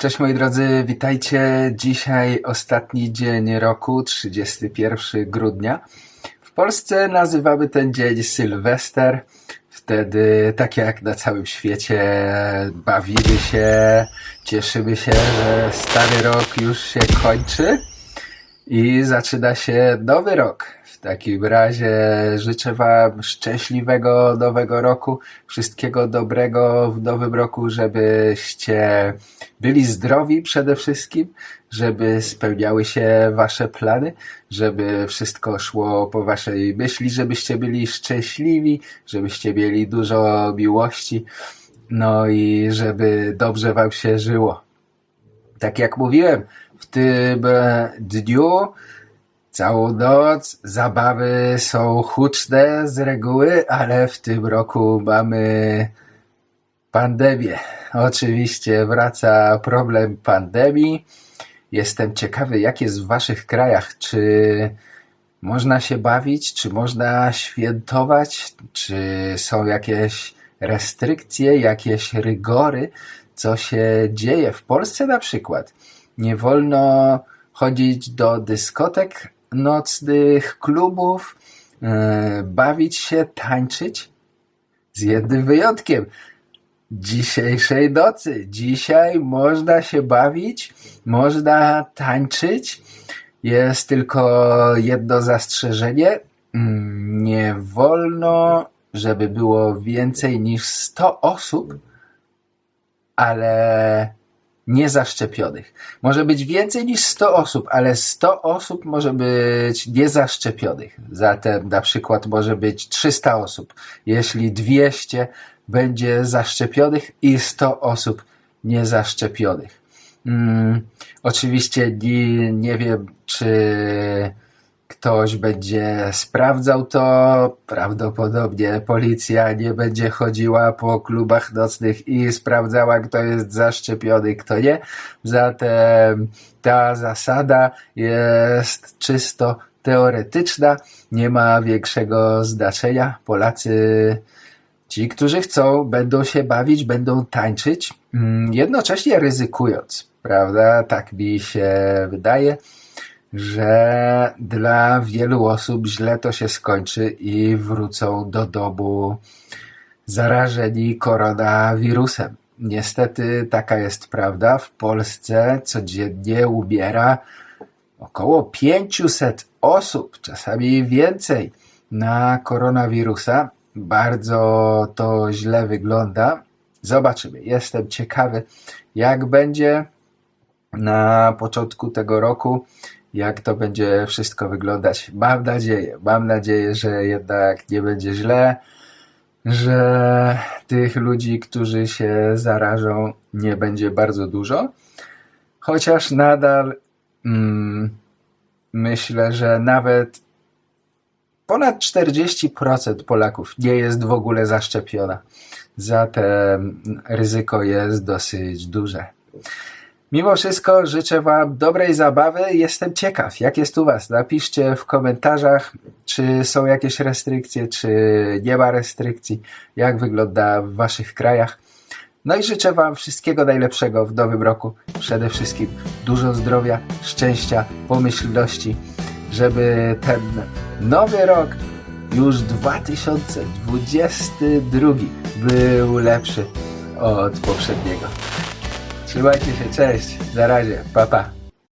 Cześć moi drodzy, witajcie. Dzisiaj ostatni dzień roku, 31 grudnia. W Polsce nazywamy ten dzień Sylwester. Wtedy, tak jak na całym świecie, bawimy się, cieszymy się, że stary rok już się kończy i zaczyna się nowy rok. W takim razie życzę Wam szczęśliwego nowego roku, wszystkiego dobrego w nowym roku, żebyście byli zdrowi przede wszystkim, żeby spełniały się Wasze plany, żeby wszystko szło po Waszej myśli, żebyście byli szczęśliwi, żebyście mieli dużo miłości, no i żeby dobrze Wam się żyło. Tak jak mówiłem, w tym e, dniu całą noc zabawy są huczne z reguły, ale w tym roku mamy pandemię. Oczywiście wraca problem pandemii. Jestem ciekawy, jak jest w Waszych krajach. Czy można się bawić, czy można świętować, czy są jakieś restrykcje, jakieś rygory, co się dzieje. W Polsce na przykład nie wolno chodzić do dyskotek nocnych, klubów, e, bawić się, tańczyć. Z jednym wyjątkiem. Dzisiejszej nocy. Dzisiaj można się bawić, można tańczyć. Jest tylko jedno zastrzeżenie. Mm, Nie wolno, żeby było więcej niż 100 osób, ale niezaszczepionych. Może być więcej niż 100 osób, ale 100 osób może być niezaszczepionych. Zatem na przykład może być 300 osób, jeśli 200 będzie zaszczepionych i 100 osób niezaszczepionych. Mm, oczywiście nie, nie wiem, czy ktoś będzie sprawdzał to. Prawdopodobnie policja nie będzie chodziła po klubach nocnych i sprawdzała, kto jest zaszczepiony, kto nie. Zatem ta zasada jest czysto teoretyczna, nie ma większego znaczenia. Polacy, ci, którzy chcą, będą się bawić, będą tańczyć, mm, jednocześnie ryzykując, prawda? Tak mi się wydaje że dla wielu osób źle to się skończy i wrócą do domu zarażeni koronawirusem. Niestety taka jest prawda. W Polsce codziennie umiera około 500 osób, czasami więcej, na koronawirusa. Bardzo to źle wygląda. Zobaczymy. Jestem ciekawy, jak będzie na początku tego roku, jak to będzie wszystko wyglądać. Mam nadzieję, mam nadzieję, że jednak nie będzie źle, że tych ludzi, którzy się zarażą, nie będzie bardzo dużo. Chociaż nadal mm, myślę, że nawet ponad 40% Polaków nie jest w ogóle zaszczepiona. Zatem ryzyko jest dosyć duże. Mimo wszystko życzę Wam dobrej zabawy. Jestem ciekaw, jak jest u Was. Napiszcie w komentarzach, czy są jakieś restrykcje, czy nie ma restrykcji, jak wygląda w Waszych krajach. No i życzę Wam wszystkiego najlepszego w nowym roku. Przede wszystkim dużo zdrowia, szczęścia, pomyślności, żeby ten nowy rok, już 2022, był lepszy od poprzedniego. Trzymajcie się, cześć, na razie, pa pa.